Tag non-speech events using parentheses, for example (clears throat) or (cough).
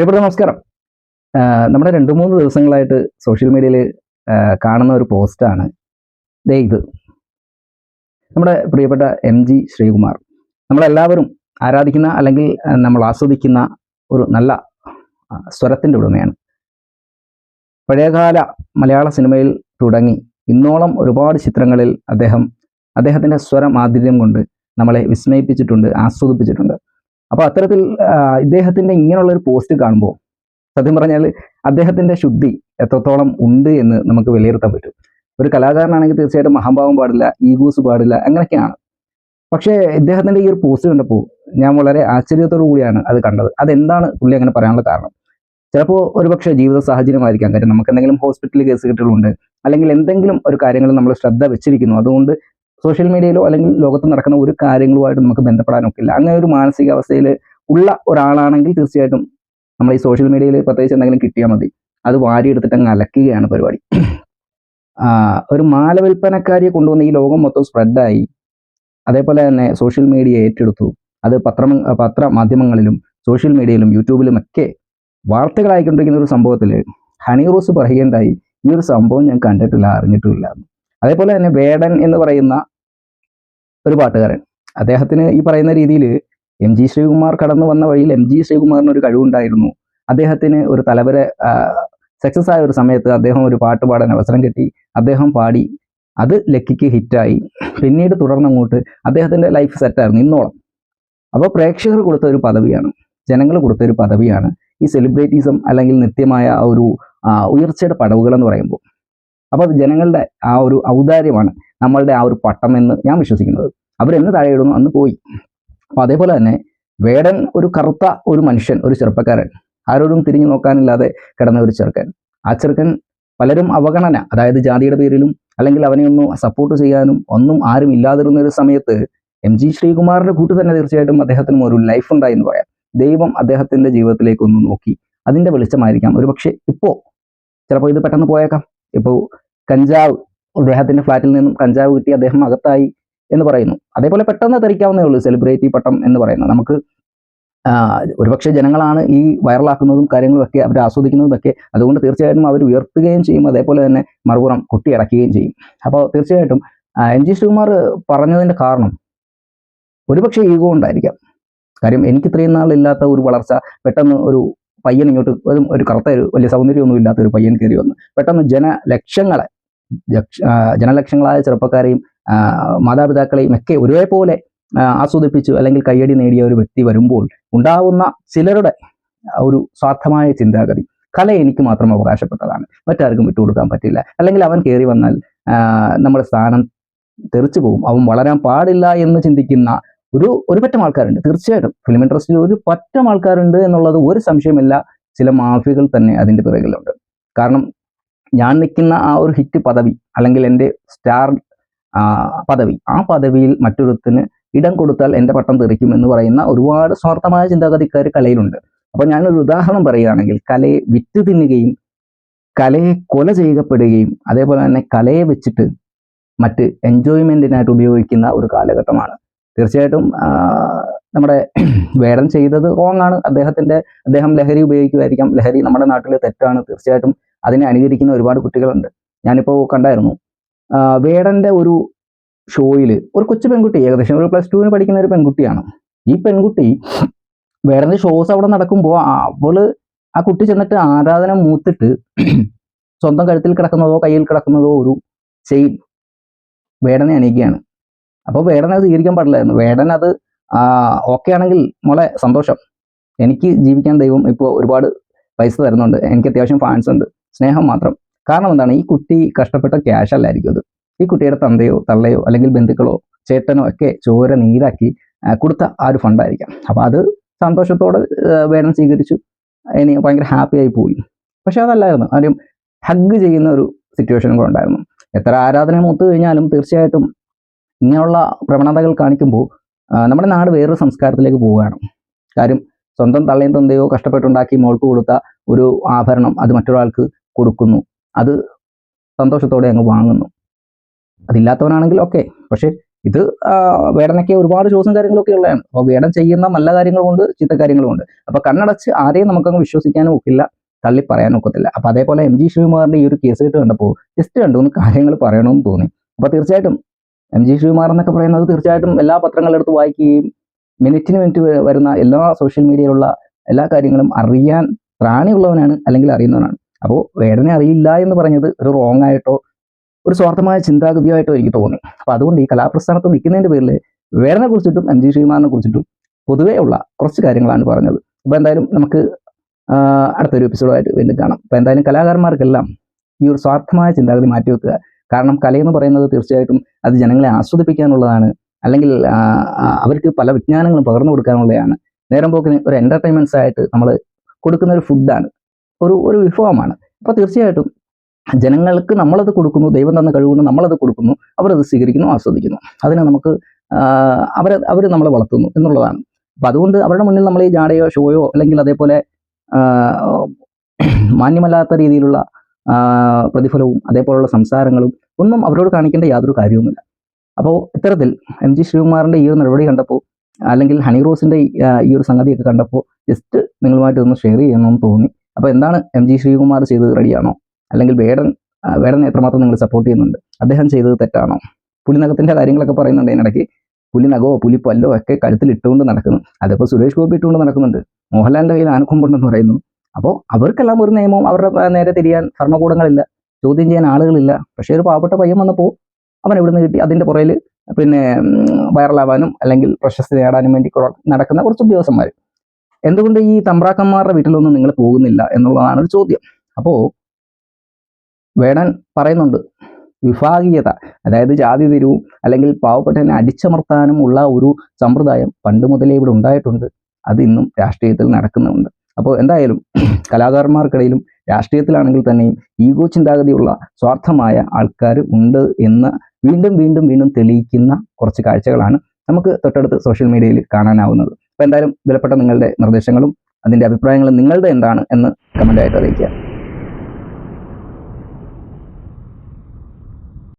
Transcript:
പ്രിയപ്പെട്ട നമസ്കാരം. നമ്മുടെ രണ്ട് മൂന്ന് ദിവസങ്ങളായിട്ട് സോഷ്യൽ മീഡിയയിൽ കാണുന്ന ഒരു പോസ്റ്റാണ് ദേ ഇത്. നമ്മുടെ പ്രിയപ്പെട്ട എം ജി ശ്രീകുമാർ. നമ്മളെല്ലാവരും ആരാധിക്കുന്ന അല്ലെങ്കിൽ നമ്മൾ ആസ്വദിക്കുന്ന ഒരു നല്ല സ്വരത്തിന്റെ ഉടമയാണ്. പഴയകാല മലയാള സിനിമയിൽ തുടങ്ങി ഇന്നോളം ഒരുപാട് ചിത്രങ്ങളിൽ അദ്ദേഹം അദ്ദേഹത്തിന്റെ സ്വരമാധുര്യം കൊണ്ട് നമ്മളെ വിസ്മയിപ്പിച്ചിട്ടുണ്ട് ആസ്വദിപ്പിച്ചിട്ടുണ്ട്. അപ്പോൾ അത്തരത്തിൽ ഇദ്ദേഹത്തിന്റെ ഇങ്ങനെയുള്ള ഒരു പോസ്റ്റ് കാണുമ്പോൾ സത്യം പറഞ്ഞാൽ അദ്ദേഹത്തിന്റെ ശുദ്ധി എത്രത്തോളം ഉണ്ട് എന്ന് നമുക്ക് വിലയിരുത്താൻ പറ്റും. ഒരു കലാകാരനാണെങ്കിൽ തീർച്ചയായിട്ടും മഹാഭാവം പാടില്ല ഈഗൂസ് പാടില്ല അങ്ങനെയൊക്കെയാണ്. പക്ഷേ ഇദ്ദേഹത്തിന്റെ ഈ ഒരു പോസ്റ്റ് കണ്ടപ്പോൾ ഞാൻ വളരെ ആശ്ചര്യത്തോടു കൂടിയാണ് അത് കണ്ടത്. അതെന്താണ് പുള്ളി അങ്ങനെ പറയാനുള്ള കാരണം? ചിലപ്പോൾ ഒരുപക്ഷെ ജീവിത സാഹചര്യമായിരിക്കാം. കാര്യം നമുക്ക് എന്തെങ്കിലും ഹോസ്പിറ്റൽ കേസ് കെട്ടുകളുണ്ട് അല്ലെങ്കിൽ എന്തെങ്കിലും ഒരു കാര്യങ്ങൾ നമ്മൾ ശ്രദ്ധ വെച്ചിരിക്കുന്നു. അതുകൊണ്ട് സോഷ്യൽ മീഡിയയിലോ അല്ലെങ്കിൽ ലോകത്ത് നടക്കുന്ന ഒരു കാര്യങ്ങളുമായിട്ട് നമുക്ക് ബന്ധപ്പെടാനൊക്കില്ല. അങ്ങനെ ഒരു മാനസികാവസ്ഥയിൽ ഉള്ള ഒരാളാണെങ്കിൽ തീർച്ചയായിട്ടും നമ്മൾ ഈ സോഷ്യൽ മീഡിയയിൽ പ്രത്യേകിച്ച് എന്തെങ്കിലും കിട്ടിയാൽ മതി. അത് വാരിയെടുത്തിട്ട് അങ്ങ് അലക്കുകയാണ് പരിപാടി. ഒരു മാല വിൽപ്പനക്കാരിയെ കൊണ്ടുവന്ന് ഈ ലോകം മൊത്തം സ്പ്രെഡായി. അതേപോലെ തന്നെ സോഷ്യൽ മീഡിയ ഏറ്റെടുത്തു. അത് പത്ര പത്ര മാധ്യമങ്ങളിലും സോഷ്യൽ മീഡിയയിലും യൂട്യൂബിലും ഒക്കെ വാർത്തകളായിക്കൊണ്ടിരിക്കുന്ന ഒരു സംഭവത്തിൽ ഹണി റോസ് പറയുകയുണ്ടായി. ഈ ഒരു സംഭവം ഞാൻ കണ്ടിട്ടില്ല അറിഞ്ഞിട്ടുമില്ല. അതേപോലെ തന്നെ വേടൻ എന്ന് പറയുന്ന ഒരു പാട്ടുകാരൻ. അദ്ദേഹത്തിന് ഈ പറയുന്ന രീതിയിൽ എം ജി ശ്രീകുമാർ കടന്നു വന്ന വഴിയിൽ എം ജി ശ്രീകുമാറിന് ഒരു കഴിവുണ്ടായിരുന്നു. അദ്ദേഹത്തിന് ഒരു തലവര സക്സസ് ആയ ഒരു സമയത്ത് അദ്ദേഹം ഒരു പാട്ട് പാടാൻ അവസരം കിട്ടി. അദ്ദേഹം പാടി. അത് ലക്കിക്ക് ഹിറ്റായി. പിന്നീട് തുടർന്നങ്ങോട്ട് അദ്ദേഹത്തിന്റെ ലൈഫ് സെറ്റായിരുന്നു ഇന്നോളം. അപ്പോൾ പ്രേക്ഷകർ കൊടുത്ത ഒരു പദവിയാണ്. ജനങ്ങൾ കൊടുത്ത ഒരു പദവിയാണ് ഈ സെലിബ്രിറ്റീസം അല്ലെങ്കിൽ നിത്യമായ ഒരു ഉയർച്ചയുടെ പടവുകൾ എന്ന് പറയുമ്പോൾ. അപ്പോൾ അത് ജനങ്ങളുടെ ആ ഒരു ഔദാര്യമാണ് നമ്മളുടെ ആ ഒരു പട്ടം എന്ന് ഞാൻ വിശ്വസിക്കുന്നത്. അവരെന്ന് താഴെയിടുന്നു അന്ന് പോയി. അപ്പോൾ അതേപോലെ തന്നെ വേടൻ ഒരു കറുത്ത ഒരു മനുഷ്യൻ ഒരു ചെറുപ്പക്കാരൻ ആരോടും തിരിഞ്ഞു നോക്കാനില്ലാതെ കിടന്ന ഒരു ചെറുക്കൻ. ആ ചെറുക്കൻ പലരും അവഗണന അതായത് ജാതിയുടെ പേരിലും അല്ലെങ്കിൽ അവനെ ഒന്ന് സപ്പോർട്ട് ചെയ്യാനും ഒന്നും ആരും ഇല്ലാതിരുന്ന ഒരു സമയത്ത് എം ജി ശ്രീകുമാറിന്റെ കൂട്ട് തന്നെ തീർച്ചയായിട്ടും അദ്ദേഹത്തിനും ഒരു ലൈഫ് ഉണ്ടായി എന്ന് പറയാം. ദൈവം അദ്ദേഹത്തിന്റെ ജീവിതത്തിലേക്ക് ഒന്ന് നോക്കി അതിന്റെ വെളിച്ചമായിരിക്കാം. ഒരു പക്ഷേ ഇപ്പോൾ ചിലപ്പോൾ ഇത് പെട്ടെന്ന് പോയേക്കാം. ഇപ്പോൾ കഞ്ചാവ് അദ്ദേഹത്തിന്റെ ഫ്ലാറ്റിൽ നിന്നും കഞ്ചാവ് കിട്ടി അദ്ദേഹം അകത്തായി എന്ന് പറയുന്നു. അതേപോലെ പെട്ടെന്ന് തെറിക്കാവുന്നേ ഉള്ളൂ സെലിബ്രിറ്റി പട്ടം എന്ന് പറയുന്നത്. നമുക്ക് ഒരുപക്ഷെ ജനങ്ങളാണ് ഈ വൈറലാക്കുന്നതും കാര്യങ്ങളുമൊക്കെ അവർ ആസ്വദിക്കുന്നതുമൊക്കെ അതുകൊണ്ട് തീർച്ചയായിട്ടും അവർ ഉയർത്തുകയും ചെയ്യും. അതേപോലെ തന്നെ മറുപുറം കൊട്ടിയിറക്കുകയും ചെയ്യും. അപ്പോൾ തീർച്ചയായിട്ടും എൻ ജി ശ്രീകുമാർ പറഞ്ഞതിന്റെ കാരണം ഒരുപക്ഷെ ഈഗോ ഉണ്ടായിരിക്കാം. കാര്യം എനിക്ക് ഇത്രയും നാളില്ലാത്ത ഒരു വളർച്ച പെട്ടെന്ന് ഒരു പയ്യൻ ഇങ്ങോട്ട് ഒരു കറുത്ത ഒരു വലിയ സൗന്ദര്യമൊന്നും ഇല്ലാത്ത ഒരു പയ്യൻ കയറി വന്നു. പെട്ടെന്ന് ജനലക്ഷങ്ങളെ ജനലക്ഷങ്ങളായ ചെറുപ്പക്കാരെയും മാതാപിതാക്കളെയും ഒക്കെ ഒരേപോലെ ആസ്വദിപ്പിച്ചു അല്ലെങ്കിൽ കയ്യടി നേടിയ ഒരു വ്യക്തി വരുമ്പോൾ ഉണ്ടാവുന്ന ചിലരുടെ ഒരു സ്വാർത്ഥമായ ചിന്താഗതി കല എനിക്ക് മാത്രം അവകാശപ്പെട്ടതാണ്. മറ്റാർക്കും വിട്ടുകൊടുക്കാൻ പറ്റില്ല. അല്ലെങ്കിൽ അവൻ കയറി വന്നാൽ നമ്മുടെ സ്ഥാനം തെറിച്ചു പോകും. അവൻ വളരാൻ പാടില്ല എന്ന് ചിന്തിക്കുന്ന ഒരു ഒരു പറ്റം ആൾക്കാരുണ്ട്. തീർച്ചയായിട്ടും. ഫിലിം ഇൻഡസ്ട്രിയിൽ ഒരു പറ്റം ആൾക്കാരുണ്ട് എന്നുള്ളത് ഒരു സംശയമില്ല ചില മാഫികൾ തന്നെ അതിന്റെ പിറകിലുണ്ട്. കാരണം ഞാൻ നിൽക്കുന്ന ആ ഒരു ഹിറ്റ് പദവി അല്ലെങ്കിൽ എന്റെ സ്റ്റാർ പദവി ആ പദവിയിൽ മറ്റൊരുത്തിന് ഇടം കൊടുത്താൽ എന്റെ പട്ടം തെറിക്കും എന്ന് പറയുന്ന ഒരുപാട് സ്വാർത്ഥമായ ചിന്താഗതിക്കാർ കലയിലുണ്ട്. അപ്പോൾ ഞാനൊരു ഉദാഹരണം പറയുകയാണെങ്കിൽ കലയെ വിറ്റ് തിന്നുകയും കലയെ കൊല ചെയ്യപ്പെടുകയും അതേപോലെ തന്നെ കലയെ വെച്ചിട്ട് മറ്റ് എൻജോയ്മെന്റിനായിട്ട് ഉപയോഗിക്കുന്ന ഒരു കാലഘട്ടമാണ്. തീർച്ചയായിട്ടും നമ്മുടെ (clears throat) വേടൻ ചെയ്തത് റോങ് ആണ്. അദ്ദേഹത്തിന്റെ അദ്ദേഹം ലഹരി ഉപയോഗിക്കുമായിരിക്കാം. ലഹരി നമ്മുടെ നാട്ടിൽ തെറ്റാണ്. തീർച്ചയായിട്ടും അതിനെ അനുകരിക്കുന്ന ഒരുപാട് കുട്ടികളുണ്ട്. ഞാനിപ്പോൾ കണ്ടായിരുന്നു. വേടന്റെ ഒരു ഷോയിൽ ഒരു കൊച്ചു പെൺകുട്ടി ഏകദേശം ഒരു പ്ലസ് ടുവിന് പഠിക്കുന്ന ഒരു പെൺകുട്ടിയാണ്. ഈ പെൺകുട്ടി വേടന്റെ ഷോസ് അവിടെ നടക്കുമ്പോൾ അവൾ ആ കുട്ടി ചെന്നിട്ട് ആരാധന മൂത്തിട്ട് (clears throat) സ്വന്തം കഴുത്തിൽ കിടക്കുന്നതോ കയ്യിൽ കിടക്കുന്നതോ ഒരു ചെയിൻ വേടനെ അണിയിക്കുകയാണ്. അപ്പോൾ വേടനെ അത് സ്വീകരിക്കാൻ പാടില്ലായിരുന്നു വേടൻ അത് ഓക്കെ ആണെങ്കിൽ മോളെ സന്തോഷം. എനിക്ക് ജീവിക്കാൻ ദൈവം ഇപ്പോൾ ഒരുപാട് പൈസ തരുന്നുണ്ട്. എനിക്ക് അത്യാവശ്യം ഫാൻസ് ഉണ്ട്. സ്നേഹം മാത്രം. കാരണം എന്താണ്? ഈ കുട്ടി കഷ്ടപ്പെട്ട ക്യാഷ് അല്ലായിരിക്കും അത്. ഈ കുട്ടിയുടെ തന്തയോ തള്ളയോ അല്ലെങ്കിൽ ബന്ധുക്കളോ ചേട്ടനോ ഒക്കെ ചോര നീരാക്കി കൊടുത്ത ആ ഒരു ഫണ്ടായിരിക്കാം അപ്പോൾ അത് സന്തോഷത്തോടെ വേടൻ സ്വീകരിച്ചു. ഇനി ഭയങ്കര ഹാപ്പി ആയി പോയി. പക്ഷെ അതല്ലായിരുന്നു. ആരും ഹഗ് ചെയ്യുന്ന ഒരു സിറ്റുവേഷനും കൂടെ ഉണ്ടായിരുന്നു. എത്ര ആരാധന മൂത്ത് കഴിഞ്ഞാലും തീർച്ചയായിട്ടും ഇങ്ങനെയുള്ള പ്രവണതകൾ കാണിക്കുമ്പോൾ നമ്മുടെ നാട് വേറൊരു സംസ്കാരത്തിലേക്ക് പോവുകയാണ്. കാര്യം സ്വന്തം തള്ളയും തന്തയോ കഷ്ടപ്പെട്ടുണ്ടാക്കി മോൾക്ക് കൊടുത്ത ഒരു ആഭരണം അത് മറ്റൊരാൾക്ക് കൊടുക്കുന്നു. അത് സന്തോഷത്തോടെ അങ്ങ് വാങ്ങുന്നു. അതില്ലാത്തവനാണെങ്കിൽ ഓക്കെ. പക്ഷേ ഇത് വേടനൊക്കെ ഒരുപാട് ഷോസും കാര്യങ്ങളൊക്കെ ഉള്ളതാണ്. അപ്പോൾ വേടൻ ചെയ്യുന്ന നല്ല കാര്യങ്ങളുമുണ്ട് ചീത്ത കാര്യങ്ങളുമുണ്ട്. അപ്പോൾ കണ്ണടച്ച് ആരെയും നമുക്കങ്ങ് വിശ്വസിക്കാനും ഒക്കില്ല തള്ളി പറയാനും ഒക്കത്തില്ല. അപ്പോൾ അതേപോലെ എം ജി ശ്രീകുമാറിന്റെ ഈ ഒരു കേസ് കേട്ട് കണ്ടപ്പോൾ ജസ്റ്റ് മൂന്ന് കാര്യങ്ങൾ പറയണമെന്ന് തോന്നി. അപ്പോൾ തീർച്ചയായിട്ടും എം ജി ശ്രീകുമാർ എന്നൊക്കെ പറയുന്നത് തീർച്ചയായിട്ടും എല്ലാ പത്രങ്ങളെടുത്ത് വായിക്കുകയും മിനിറ്റിന് മിനിറ്റ് വരുന്ന എല്ലാ സോഷ്യൽ മീഡിയയിലുള്ള എല്ലാ കാര്യങ്ങളും അറിയാൻ ത്രാണിയുള്ളവനാണ് അല്ലെങ്കിൽ അറിയുന്നവനാണ്. അപ്പോൾ വേടനെ അറിയില്ല എന്ന് പറഞ്ഞത് ഒരു റോങ് ആയിട്ടോ ഒരു സ്വാർത്ഥമായ ചിന്താഗതിയോ ചിന്താഗതിയായിട്ടോ എനിക്ക് തോന്നി. അപ്പോൾ അതുകൊണ്ട് ഈ കലാപ്രസ്ഥാനത്ത് നിൽക്കുന്നതിന്റെ പേരിൽ വേടനെ കുറിച്ചിട്ടും എം ജി ശ്രീകുമാറിനെ കുറിച്ചിട്ടും പൊതുവേ ഉള്ള കുറച്ച് കാര്യങ്ങളാണ് പറഞ്ഞത്. അപ്പോൾ എന്തായാലും നമുക്ക് അടുത്തൊരു എപ്പിസോഡായിട്ട് വീണ്ടും കാണാം. അപ്പോൾ എന്തായാലും കലാകാരന്മാർക്കെല്ലാം ഈ ഒരു സ്വാർത്ഥമായ ചിന്താഗതി മാറ്റിവെക്കുക കാരണം കലയെന്ന് പറയുന്നത് തീർച്ചയായിട്ടും അത് ജനങ്ങളെ ആസ്വദിപ്പിക്കാനുള്ളതാണ്. അല്ലെങ്കിൽ അവർക്ക് പല വിജ്ഞാനങ്ങളും പകർന്നു കൊടുക്കാനുള്ളതാണ്. നേരം പോക്കിന് ഒരു എന്റർടൈൻമെന്റ്സ് ആയിട്ട് നമ്മൾ കൊടുക്കുന്ന ഒരു ഫുഡാണ് ഒരു ഒരു വിഭവമാണ്. അപ്പോൾ തീർച്ചയായിട്ടും ജനങ്ങൾക്ക് നമ്മളത് കൊടുക്കുന്നു ദൈവം തന്ന കഴിവുകൊണ്ട് നമ്മളത് കൊടുക്കുന്നു അവരത് സ്വീകരിക്കുന്നു ആസ്വദിക്കുന്നു. അതിനെ നമുക്ക് അവരെ അവർ നമ്മളെ വളർത്തുന്നു എന്നുള്ളതാണ്. അപ്പം അതുകൊണ്ട് അവരുടെ മുന്നിൽ നമ്മൾ ഈ ജാടയോ ഷോയോ അല്ലെങ്കിൽ അതേപോലെ മാന്യമല്ലാത്ത രീതിയിലുള്ള പ്രതിഫലവും അതേപോലുള്ള സംസാരങ്ങളും ഒന്നും അവരോട് കാണിക്കേണ്ട യാതൊരു കാര്യവുമില്ല. അപ്പോൾ ഇത്തരത്തിൽ എം ജി ശ്രീകുമാറിന്റെ ഈ ഒരു നടപടി കണ്ടപ്പോൾ അല്ലെങ്കിൽ ഹണി റോസിന്റെ ഈ, ഒരു സംഗതിയൊക്കെ കണ്ടപ്പോൾ ജസ്റ്റ് നിങ്ങളുമായിട്ട് ഒന്ന് ഷെയർ ചെയ്യണമെന്ന് തോന്നി. അപ്പോൾ എന്താണ് എം ജി ശ്രീകുമാർ ചെയ്തത് റെഡിയാണോ? അല്ലെങ്കിൽ വേടൻ വേടൻ എത്രമാത്രം നിങ്ങൾ സപ്പോർട്ട് ചെയ്യുന്നുണ്ട്? അദ്ദേഹം ചെയ്തത് തെറ്റാണോ? പുലിനകത്തിന്റെ കാര്യങ്ങളൊക്കെ പറയുന്നുണ്ട് അതിനിടയ്ക്ക്. പുലിനകോ പുലിപ്പല്ലോ ഒക്കെ കഴുത്തിൽ ഇട്ടുകൊണ്ട് നടക്കുന്നു. അതിപ്പോൾ സുരേഷ് ഗോപി ഇട്ടുകൊണ്ട് നടക്കുന്നുണ്ട്. മോഹൻലാലിന്റെ കയ്യിൽ ആനക്കൊമ്പുണ്ടെന്ന് പറയുന്നു. അപ്പോൾ അവർക്കെല്ലാം ഒരു നിയമവും അവരുടെ നേരെ തിരിയാൻ ഭരണകൂടങ്ങളില്ല ചോദ്യം ചെയ്യാൻ ആളുകളില്ല. പക്ഷേ ഒരു പാവപ്പെട്ട പയ്യൻ വന്നപ്പോൾ അവൻ എവിടുന്ന് കിട്ടി. അതിന്റെ പുറയിൽ പിന്നെ വൈറലാവാനും അല്ലെങ്കിൽ പ്രശസ്തി നേടാനും വേണ്ടി നടക്കുന്ന കുറച്ച് ഉദ്യോഗസ്ഥന്മാർ. എന്തുകൊണ്ട് ഈ തമ്പ്രാക്കന്മാരുടെ വീട്ടിലൊന്നും നിങ്ങൾ പോകുന്നില്ല എന്നുള്ളതാണ് ഒരു ചോദ്യം. അപ്പോൾ വേടൻ പറയുന്നുണ്ട് വിഭാഗീയത അതായത് ജാതി തിരിവും അല്ലെങ്കിൽ പാവപ്പെട്ടതിനെ അടിച്ചമർത്താനും ഉള്ള ഒരു സമ്പ്രദായം പണ്ട് മുതലേ ഇവിടെ ഉണ്ടായിട്ടുണ്ട്. അത് ഇന്നും രാഷ്ട്രീയത്തിൽ നടക്കുന്നുണ്ട്. അപ്പോൾ എന്തായാലും കലാകാരന്മാർക്കിടയിലും രാഷ്ട്രീയത്തിലാണെങ്കിൽ തന്നെയും ഈഗോ ചിന്താഗതിയുള്ള സ്വാർത്ഥമായ ആൾക്കാർ ഉണ്ട് എന്ന് വീണ്ടും വീണ്ടും വീണ്ടും തെളിയിക്കുന്ന കുറച്ച് കാഴ്ചകളാണ് നമുക്ക് തൊട്ടടുത്ത് സോഷ്യൽ മീഡിയയിൽ കാണാനാവുന്നത്. അപ്പോൾ എന്തായാലും വിലപ്പെട്ട നിങ്ങളുടെ നിർദ്ദേശങ്ങളും അതിന്റെ അഭിപ്രായങ്ങളും നിങ്ങളുടെ എന്താണ് എന്ന് കമന്റായിട്ട് അറിയിക്കുക.